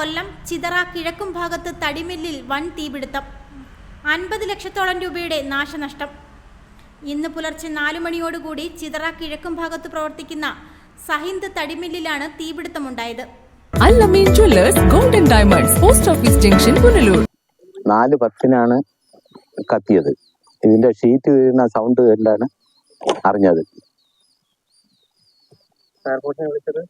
കൊല്ലം ചിതറ കിഴക്കും ഭാഗത്ത് തടിമില്ലിൽ വൻ തീപിടുത്തം. അൻപത് ലക്ഷത്തോളം രൂപയുടെ നാശനഷ്ടം. ഇന്ന് പുലർച്ചെ നാലു മണിയോടുകൂടി ചിതറ കിഴക്കും ഭാഗത്ത് പ്രവർത്തിക്കുന്ന സഹിന്ദ് തടിമില്ലിലാണ് തീപിടുത്തമുണ്ടായത്. Allameen jewellers golden diamonds post office junction Punalur. നാല് പത്തിനാണ് കത്തിയത്. ഇതിന്റെ ഷീറ്റ് വീഴുന്ന സൗണ്ട് കണ്ടാണ് അറിഞ്ഞത്. ഫയർഫോഴ്സിനെ വിളിച്ചത്?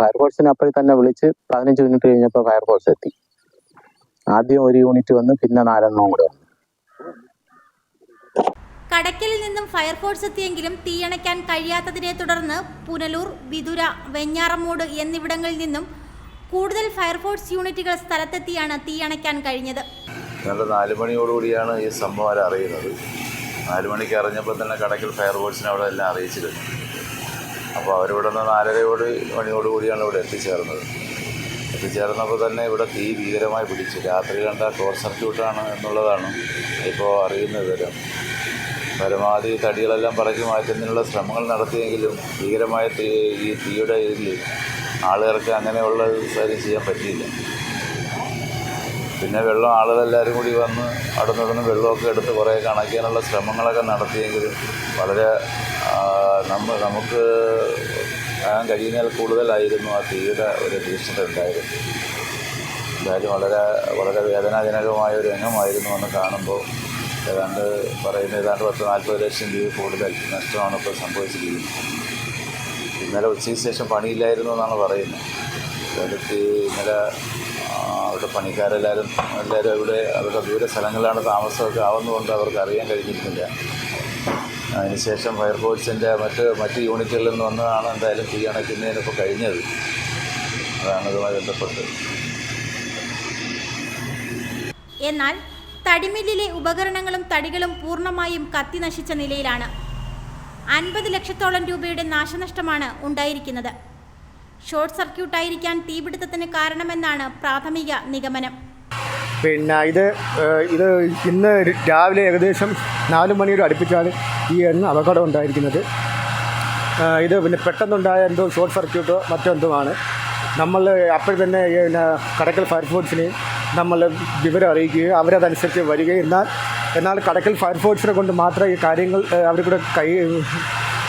ഫയർഫോഴ്സിനെ അപ്പോഴേ തന്നെ വിളിച്ച് പതിനഞ്ച് മിനിറ്റ് കഴിഞ്ഞപ്പോൾ ഫയർഫോഴ്സ് എത്തി. ആദ്യം ഒരു യൂണിറ്റ് വന്ന് പിന്നെ നാലെണ്ണവും കൂടെ വന്നു. കടയ്ക്കലിൽ നിന്നും ഫയർഫോഴ്സ് എത്തിയെങ്കിലും തീയണയ്ക്കാൻ കഴിയാത്തതിനെ തുടർന്ന് പുനലൂർ വിതുര വെഞ്ഞാറമൂട് എന്നിവിടങ്ങളിൽ നിന്നും കൂടുതൽ ഫയർഫോഴ്സ് യൂണിറ്റുകൾ സ്ഥലത്തെത്തിയാണ് തീയണയ്ക്കാൻ കഴിഞ്ഞത്. ഞങ്ങൾ നാല് മണിയോടുകൂടിയാണ് ഈ സംഭവം അറിയുന്നത് നാല് മണിക്ക് അറിഞ്ഞപ്പോൾ തന്നെ കടക്കൽ ഫയർഫോഴ്സിനെ അവിടെ എല്ലാം അറിയിച്ചിരുന്നു. അപ്പോൾ അവരിവിടെ നിന്ന് നാലരയോട് മണിയോട് കൂടിയാണ് ഇവിടെ എത്തിച്ചേർന്നത്. എത്തിച്ചേർന്നപ്പോൾ തന്നെ ഇവിടെ തീ ഭീകരമായി പിടിച്ചു രാത്രി കണ്ട ഷോർട്ട് സർക്യൂട്ടാണ് എന്നുള്ളതാണ് ഇപ്പോൾ അറിയുന്ന വിവരം. പരമാവധി തടികളെല്ലാം പറക്കി മാറ്റുന്നതിനുള്ള ശ്രമങ്ങൾ നടത്തിയെങ്കിലും ഭീകരമായ തീ ഈ തീയുടെ ഇതിൽ ആളുകൾക്ക് അങ്ങനെയുള്ള കാര്യം ചെയ്യാൻ പറ്റിയില്ല. പിന്നെ വെള്ളം ആളുകളെല്ലാവരും കൂടി വന്ന് അവിടെ നിന്ന് വെള്ളമൊക്കെ എടുത്ത് കുറേ കണക്കാനുള്ള ശ്രമങ്ങളൊക്കെ നടത്തിയെങ്കിലും വളരെ നമ്മൾ നമ്മ നമുക്ക് കഴിയുന്നതിൽ കൂടുതലായിരുന്നു ആ തീയുടെ ഒരു ഭീഷണി ഉണ്ടായിരുന്നു എന്തായാലും വളരെ വളരെ വേദനാജനകമായ ഒരു രംഗമായിരുന്നു എന്ന് കാണുമ്പോൾ. ഏതാണ്ട് പറയുന്ന ഏതാണ്ട് പത്ത് നാൽപ്പത് ലക്ഷം രൂപ കൂടുതൽ നഷ്ടമാണ് ഇപ്പോൾ സംഭവിച്ചിരിക്കുന്നത്. ഇന്നലെ ഉച്ചയ്ക്ക് ശേഷം പണിയില്ലായിരുന്നു എന്നാണ് പറയുന്നത്. ഇന്നലെ അവരുടെ പണിക്കാരെല്ലാവരും എല്ലാവരും ഇവിടെ അവരുടെ ദൂര സ്ഥലങ്ങളിലാണ് താമസമൊക്കെ ആവുന്നതുകൊണ്ട് അവർക്ക് അറിയാൻ കഴിഞ്ഞിരുന്നില്ല. അതിനുശേഷം ഫയർഫോഴ്സിന്റെ മറ്റ് മറ്റ് യൂണിറ്റുകളിൽ നിന്ന് വന്നതാണ് എന്തായാലും തീ അണയ്ക്കുന്നതിനിപ്പോൾ കഴിഞ്ഞത്. അതാണ് ഇതുമായി ബന്ധപ്പെട്ട്. എന്നാൽ തടിമില്ലിലെ ഉപകരണങ്ങളും തടികളും പൂർണമായും കത്തി നശിച്ച നിലയിലാണ്. അൻപത് ലക്ഷത്തോളം രൂപയുടെ നാശനഷ്ടമാണ് ഉണ്ടായിരിക്കുന്നത്. ഷോർട്ട് സർക്യൂട്ടായിരിക്കാൻ തീപിടുത്തത്തിന് കാരണമെന്നാണ് പ്രാഥമിക നിഗമനം. പിന്നെ ഇത് ഇത് ഇന്ന് രാവിലെ ഏകദേശം നാല് മണിയോട് അടുപ്പിച്ചാണ് ഈ എണ്ണ അപകടം ഉണ്ടായിരിക്കുന്നത്. ഇത് പിന്നെ പെട്ടെന്നുണ്ടായ എന്തോ ഷോർട്ട് സർക്യൂട്ടോ മറ്റെന്തുമാണ് നമ്മൾ അപ്പോൾ തന്നെ പിന്നെ കടക്കൽ ഫയർഫോഴ്സിനെയും നമ്മൾ വിവരം അറിയിക്കുകയും അവരതനുസരിച്ച് വരികയും എന്നാൽ എന്നാൽ കടക്കൽ ഫയർഫോഴ്സിനെ കൊണ്ട് മാത്രം ഈ കാര്യങ്ങൾ അവർക്കൂടെ അവർ കൂടെ കൈ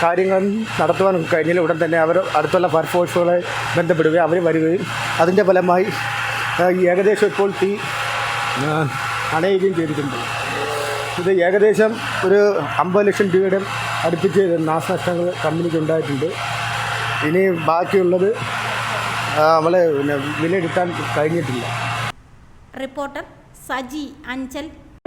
കാര്യങ്ങൾ നടത്തുവാൻ കഴിഞ്ഞാൽ ഉടൻ തന്നെ അവർ അടുത്തുള്ള ഫയർഫോഴ്സുകളെ ബന്ധപ്പെടുകയും അവർ വരികയും അതിന്റെ ഫലമായി ഏകദേശം ഇപ്പോൾ തീ അണയുകയും ചെയ്തിട്ടുണ്ട്. ഇത് ഏകദേശം ഒരു അമ്പത് ലക്ഷം രൂപയുടെ അടുപ്പിച്ച് നാശനഷ്ടങ്ങൾ കമ്പനിക്ക് ഉണ്ടായിട്ടുണ്ട്. ഇനി ബാക്കിയുള്ളത് നമ്മൾ പിന്നെ വിലയിരുത്താൻ കഴിഞ്ഞിട്ടില്ല. റിപ്പോർട്ടർ സജി അഞ്ചൽ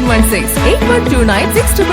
916 8129 699